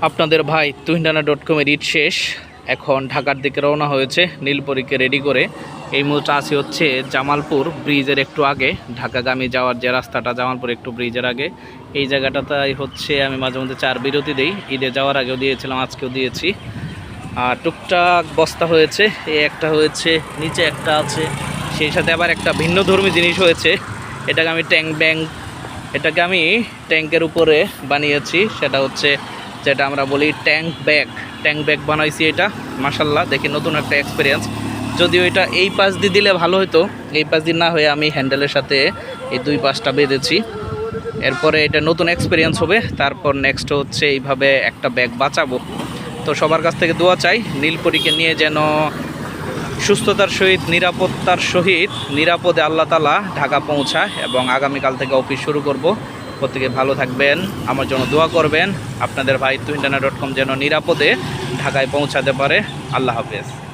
আপনাদের ভাই তুহিনানা ডট কমের ইট শেষ। এখন ঢাকার দিকে রওনা হয়েছে নীলপরীকে রেডি করে। এই মুহূর্তে আছি হচ্ছে জামালপুর ব্রিজের একটু আগে। ঢাকাগামী যাওয়ার যে রাস্তাটা, জামালপুর একটু ব্রিজের আগে। এই জায়গাটাতেই হচ্ছে আমি মাঝে মধ্যে চার বিরতি দিই। ঈদে যাওয়ার আগেও দিয়েছিলাম, আজকেও দিয়েছি। আর টুকটাক বস্তা হয়েছে এই একটা হয়েছে, নিচে একটা আছে। সেই সাথে আবার একটা ভিন্ন ধর্মী জিনিস হয়েছে। এটাকে আমি ট্যাঙ্ক ব্যাঙ্ক এটাকে আমি ট্যাঙ্কের উপরে বানিয়েছি। সেটা হচ্ছে যেটা আমরা বলি ট্যাঙ্ক ব্যাগ। ট্যাঙ্ক ব্যাগ বানাইছি এটা। মাসাল্লাহ দেখি নতুন একটা এক্সপিরিয়েন্স যদিও এটা এই পাশ দিয়ে দিলে ভালো হতো এই পাশ দিয়ে না হয়ে আমি হ্যান্ডেলের সাথে এই দুই পাশটা বেঁধেছি। এরপরে এটা নতুন এক্সপিরিয়েন্স হবে, তারপর নেক্সট হচ্ছে এইভাবে একটা ব্যাগ বাঁচাবো। তো সবার কাছ থেকে দোয়া চাই, নীলপরীকে নিয়ে যেন সুস্থতার সহিত, নিরাপত্তার সহিত, নিরাপদে আল্লাহ তালা ঢাকা পৌঁছায় এবং আগামীকাল থেকে অফিস শুরু করব। প্রত্যেকে ভালো থাকবেন। আমার জন্য দোয়া করবেন। আপনাদের ভাই তুহিন্টানা ডট কম যেন নিরাপদে ঢাকায় পৌঁছাতে পারে। আল্লাহ হাফেজ।